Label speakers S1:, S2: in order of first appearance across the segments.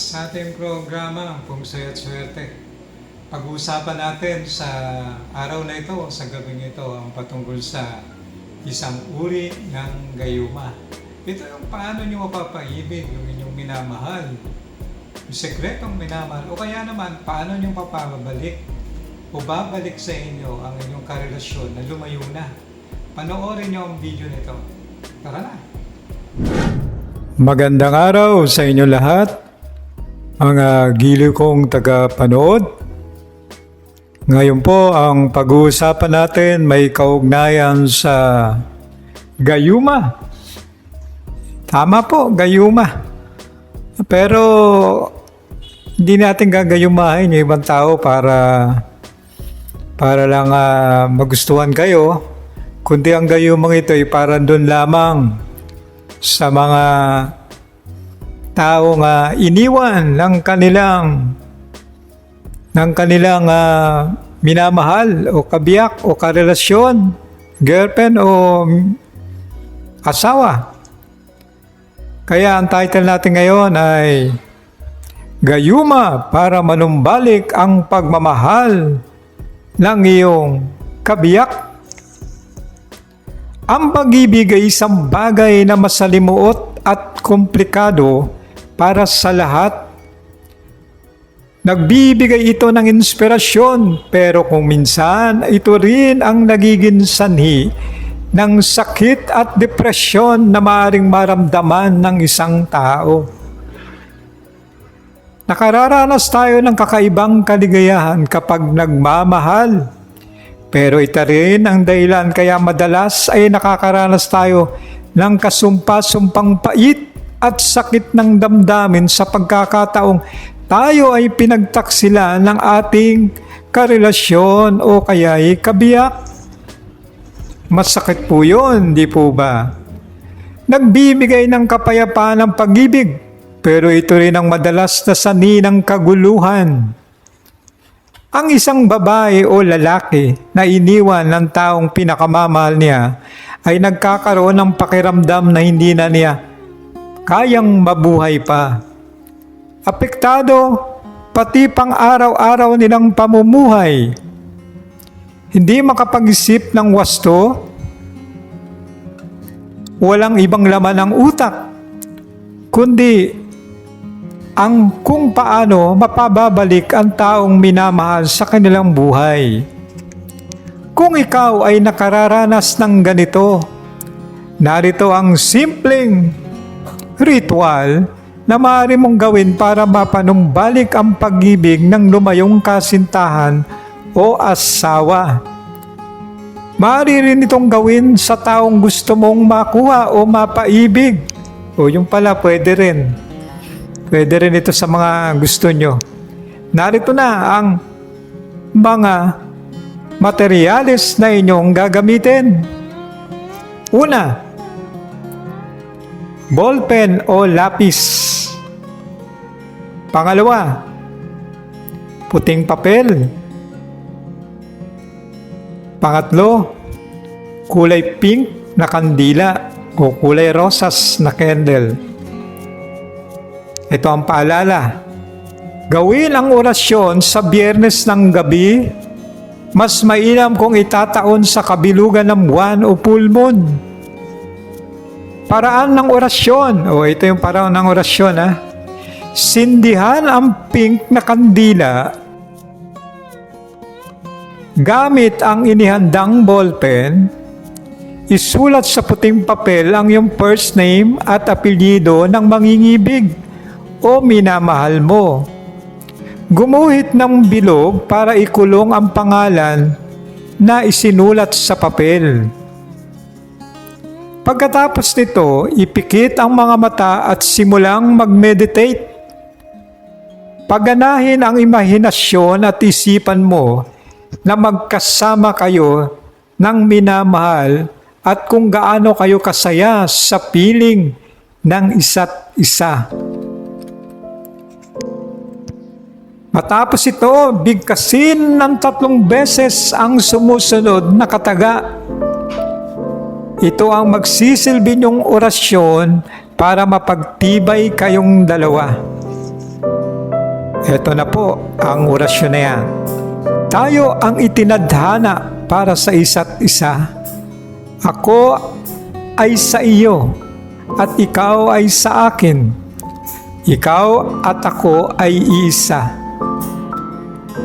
S1: ating programa, Pumsay at Swerte. Pag-uusapan natin sa araw na ito, sa gabing ito, ang patungkol sa isang uri ng gayuma. Ito yung paano nyo mapapaibig yung inyong minamahal, yung sekretong minamahal, o kaya naman, paano nyo mapapabalik o babalik sa inyo ang inyong karelasyon na lumayo na. Panoorin nyo ang video nito. Tara na! Magandang araw sa inyo lahat, mga giliw kong taga-panood. Ngayon po, ang pag-uusapan natin may kaugnayan sa gayuma. Tama po, gayuma. Pero hindi natin gagayumahin yung ibang tao para para lang ah, magustuhan kayo. Kundi ang gayumang ito ay para doon lamang sa mga taong ah, iniwan ng kanilang ng kanilang ah, minamahal o kabiyak o karelasyon, girlfriend o asawa. Kaya ang title natin ngayon ay Gayuma para manumbalik ang pagmamahal ng iyong kabiyak ang pag-ibig ay isang bagay na masalimuot at komplikado para sa lahat. Nagbibigay ito ng inspirasyon pero kung minsan ito rin ang nagiging sanhi ng sakit at depresyon na maaaring maramdaman ng isang tao. Nakararanas tayo ng kakaibang kaligayahan kapag nagmamahal. Pero ito rin ang dahilan kaya madalas ay nakakaranas tayo ng kasumpa-sumpang pait at sakit ng damdamin sa pagkakataong tayo ay pinagtaksila ng ating karelasyon o kaya'y kabiyak. Masakit po yun, di po ba? Nagbibigay ng kapayapaan ng pag-ibig, pero ito rin ang madalas na sani ng kaguluhan. Ang isang babae o lalaki na iniwan ng taong pinakamamahal niya ay nagkakaroon ng pakiramdam na hindi na niya kayang mabuhay pa. Apektado pati pang araw-araw nilang pamumuhay. Hindi makapag-isip ng wasto, walang ibang laman ng utak, kundi ang kung paano mapababalik ang taong minamahal sa kanilang buhay. Kung ikaw ay nakararanas ng ganito, narito ang simpleng ritual na maaari mong gawin para mapanumbalik ang pag-ibig ng lumayong kasintahan o asawa. Maaari rin itong gawin sa taong gusto mong makuha o mapaibig. O yung pala pwede rin. Pwede rin ito sa mga gusto nyo. Narito na ang mga materyales na inyong gagamitin. Una, ballpen o lapis. Pangalawa, puting papel. Pangatlo, kulay pink na kandila o kulay rosas na candle. Ito ang paalala. Gawin ang orasyon sa biyernes ng gabi. Mas mainam kung itataon sa kabilugan ng buwan o full moon. Paraan ng orasyon. O ito yung paraan ng orasyon ha. Sindihan ang pink na kandila gamit ang inihandang ballpen isulat sa puting papel ang iyong first name at apelyido ng mangingibig o minamahal mo. Gumuhit ng bilog para ikulong ang pangalan na isinulat sa papel. Pagkatapos nito, ipikit ang mga mata at simulang mag-meditate. Paganahin ang imahinasyon at isipan mo na magkasama kayo ng minamahal at kung gaano kayo kasaya sa piling ng isa't isa. Matapos ito, bigkasin ng tatlong beses ang sumusunod na kataga. Ito ang magsisilbi niyong orasyon para mapagtibay kayong dalawa. Ito na po ang orasyon na yan. Tayo ang itinadhana para sa isa't isa. Ako ay sa iyo at ikaw ay sa akin. Ikaw at ako ay isa.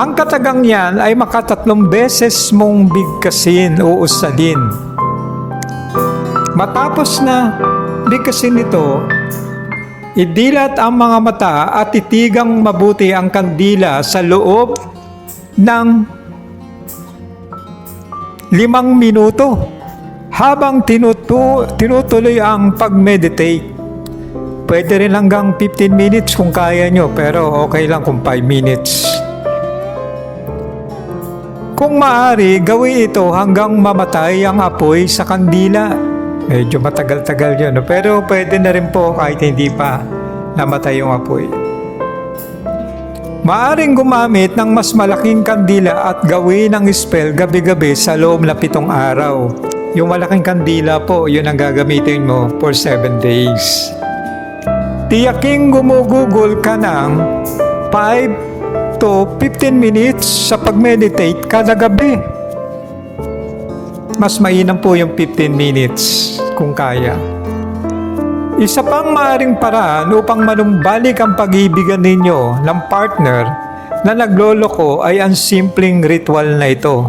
S1: Ang katagang yan ay makatatlong beses mong bigkasin o usalin. Matapos na bigkasin ito, idilat ang mga mata at itigang mabuti ang kandila sa loob ng limang minuto habang tinutu tinutuloy ang pag-meditate. Pwede rin hanggang 15 minutes kung kaya nyo, pero okay lang kung 5 minutes. Kung maaari, gawin ito hanggang mamatay ang apoy sa kandila. Medyo matagal-tagal yun, no? pero pwede na rin po kahit hindi pa namatay yung apoy. Maaring gumamit ng mas malaking kandila at gawin ang spell gabi-gabi sa loob na pitong araw. Yung malaking kandila po, yun ang gagamitin mo for 7 days. Tiyaking gumugugol ka ng 5 to 15 minutes sa pag-meditate kada gabi. Mas mainam po yung 15 minutes kung kaya. Isa pang maaring paraan upang manumbalik ang pag-ibigan ninyo ng partner na nagloloko ay ang simpleng ritual na ito.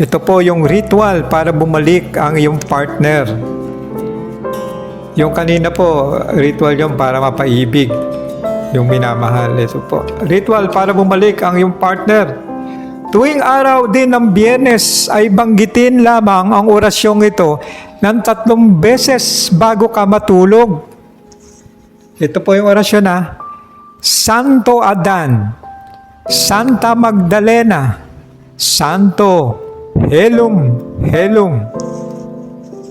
S1: Ito po yung ritual para bumalik ang iyong partner. Yung kanina po, ritual yung para mapaibig yung minamahal. Ito po. Ritual para bumalik ang iyong partner. Tuwing araw din ng biyernes ay banggitin lamang ang orasyong ito ng tatlong beses bago ka matulog. Ito po yung orasyon ha. Santo Adan, Santa Magdalena, Santo Helum, Helum.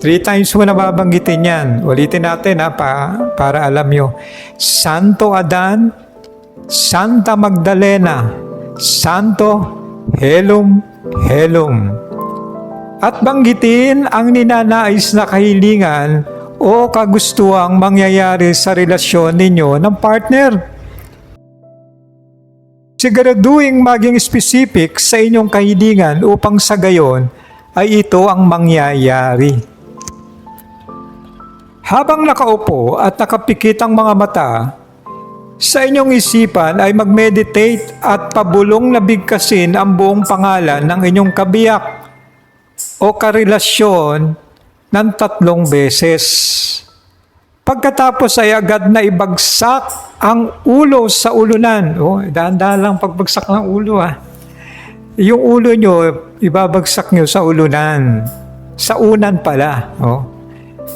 S1: Three times mo na babanggitin yan. Ulitin natin ha, pa, para alam nyo. Santo Adan, Santa Magdalena, Santo Helum, Helum. At banggitin ang ninanais na kahilingan o kagustuhang mangyayari sa relasyon ninyo ng partner. Siguraduhin maging specific sa inyong kahilingan upang sa gayon ay ito ang mangyayari. Habang nakaupo at nakapikit ang mga mata, sa inyong isipan ay mag-meditate at pabulong na bigkasin ang buong pangalan ng inyong kabiyak o karelasyon ng tatlong beses. Pagkatapos ay agad na ibagsak ang ulo sa ulunan. Oh, dahan-dahan lang pagbagsak ng ulo ha. Yung ulo nyo, ibabagsak nyo sa ulunan. Sa unan pala. Oh.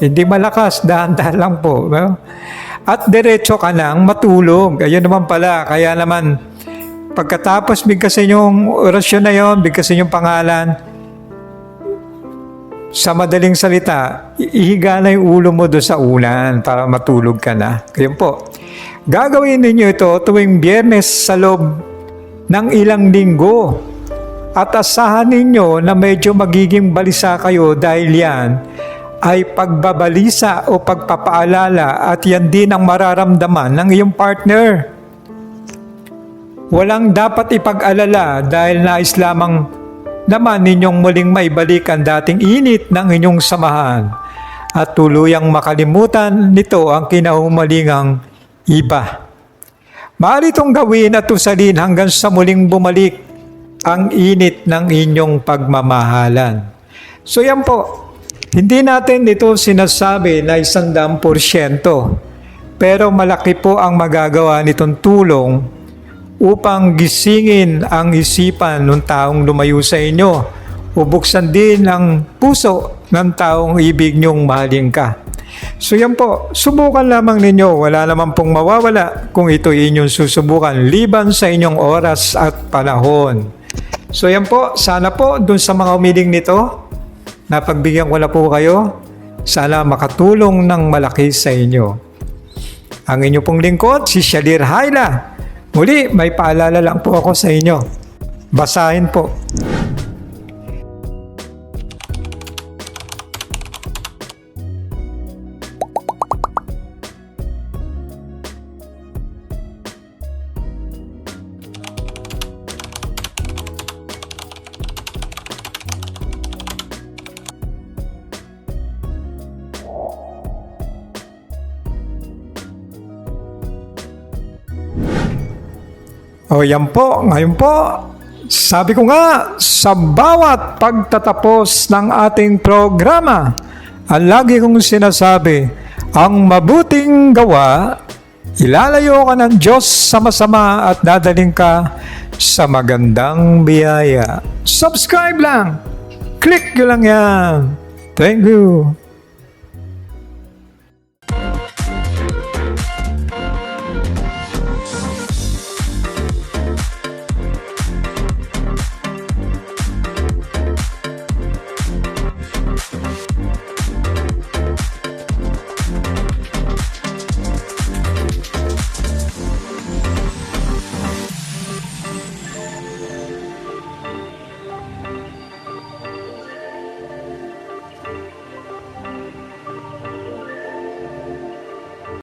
S1: Hindi malakas, dahan-dahan lang po. No? At diretso ka nang matulog. Ayun naman pala. Kaya naman, pagkatapos bigkasin yung orasyon na yon, bigkasin yung pangalan, sa madaling salita, ihiga na yung ulo mo doon sa unan para matulog ka na. Kaya po. Gagawin ninyo ito tuwing biyernes sa loob ng ilang linggo. At asahan ninyo na medyo magiging balisa kayo dahil yan ay pagbabalisa o pagpapaalala at yan din ang mararamdaman ng iyong partner. Walang dapat ipag-alala dahil nais lamang naman ninyong muling maibalik ang dating init ng inyong samahan at tuluyang makalimutan nito ang kinahumalingang iba. Maaari itong gawin at usalin hanggang sa muling bumalik ang init ng inyong pagmamahalan. So yan po, hindi natin ito sinasabi na isang porsyento, pero malaki po ang magagawa nitong tulong upang gisingin ang isipan ng taong lumayo sa inyo o buksan din ang puso ng taong ibig niyong mahalin ka. So yan po, subukan lamang ninyo. Wala naman pong mawawala kung ito inyong susubukan liban sa inyong oras at panahon. So yan po, sana po dun sa mga umiling nito, napagbigyan ko na po kayo. Sana makatulong ng malaki sa inyo. Ang inyo pong lingkod, si Shalir Haila. Muli, may paalala lang po ako sa inyo. Basahin po. O yan po, ngayon po, sabi ko nga, sa bawat pagtatapos ng ating programa, ang lagi kong sinasabi, ang mabuting gawa, ilalayo ka ng Diyos sa masama at dadaling ka sa magandang biyaya. Subscribe lang! Click nyo lang yan! Thank you!